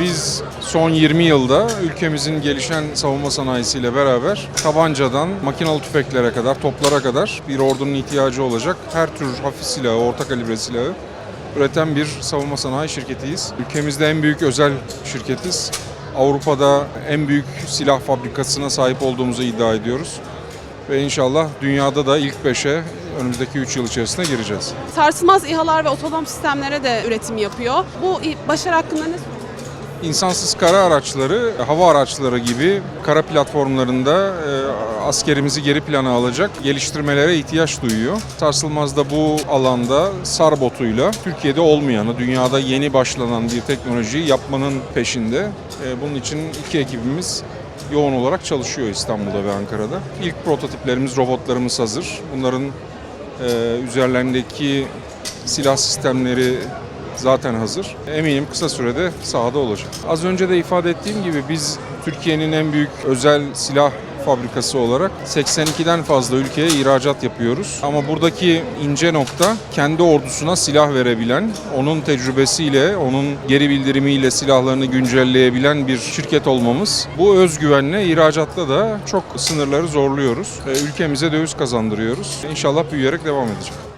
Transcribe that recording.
Biz son 20 yılda ülkemizin gelişen savunma sanayisiyle beraber tabancadan makinalı tüfeklere kadar, toplara kadar bir ordunun ihtiyacı olacak her tür hafif silahı, orta kalibre silahı üreten bir savunma sanayi şirketiyiz. Ülkemizde en büyük özel şirketiz. Avrupa'da en büyük silah fabrikasına sahip olduğumuzu iddia ediyoruz. Ve inşallah dünyada da ilk 5'e önümüzdeki 3 yıl içerisinde gireceğiz. Sarsılmaz İHA'lar ve otonom sistemlere de üretim yapıyor. Bu başarı hakkında ne İnsansız kara araçları, hava araçları gibi kara platformlarında e, askerimizi geri plana alacak geliştirmelere ihtiyaç duyuyor. Sarsılmaz da bu alanda SAR botuyla Türkiye'de olmayanı, dünyada yeni başlanan bir teknolojiyi yapmanın peşinde. E, bunun için iki ekibimiz yoğun olarak çalışıyor İstanbul'da ve Ankara'da. İlk prototiplerimiz, robotlarımız hazır. Bunların e, üzerlerindeki silah sistemleri zaten hazır. Eminim kısa sürede sahada olacak. Az önce de ifade ettiğim gibi biz Türkiye'nin en büyük özel silah fabrikası olarak 82'den fazla ülkeye ihracat yapıyoruz. Ama buradaki ince nokta kendi ordusuna silah verebilen, onun tecrübesiyle, onun geri bildirimiyle silahlarını güncelleyebilen bir şirket olmamız. Bu özgüvenle ihracatta da çok sınırları zorluyoruz. Ülkemize döviz kazandırıyoruz. İnşallah büyüyerek devam edecek.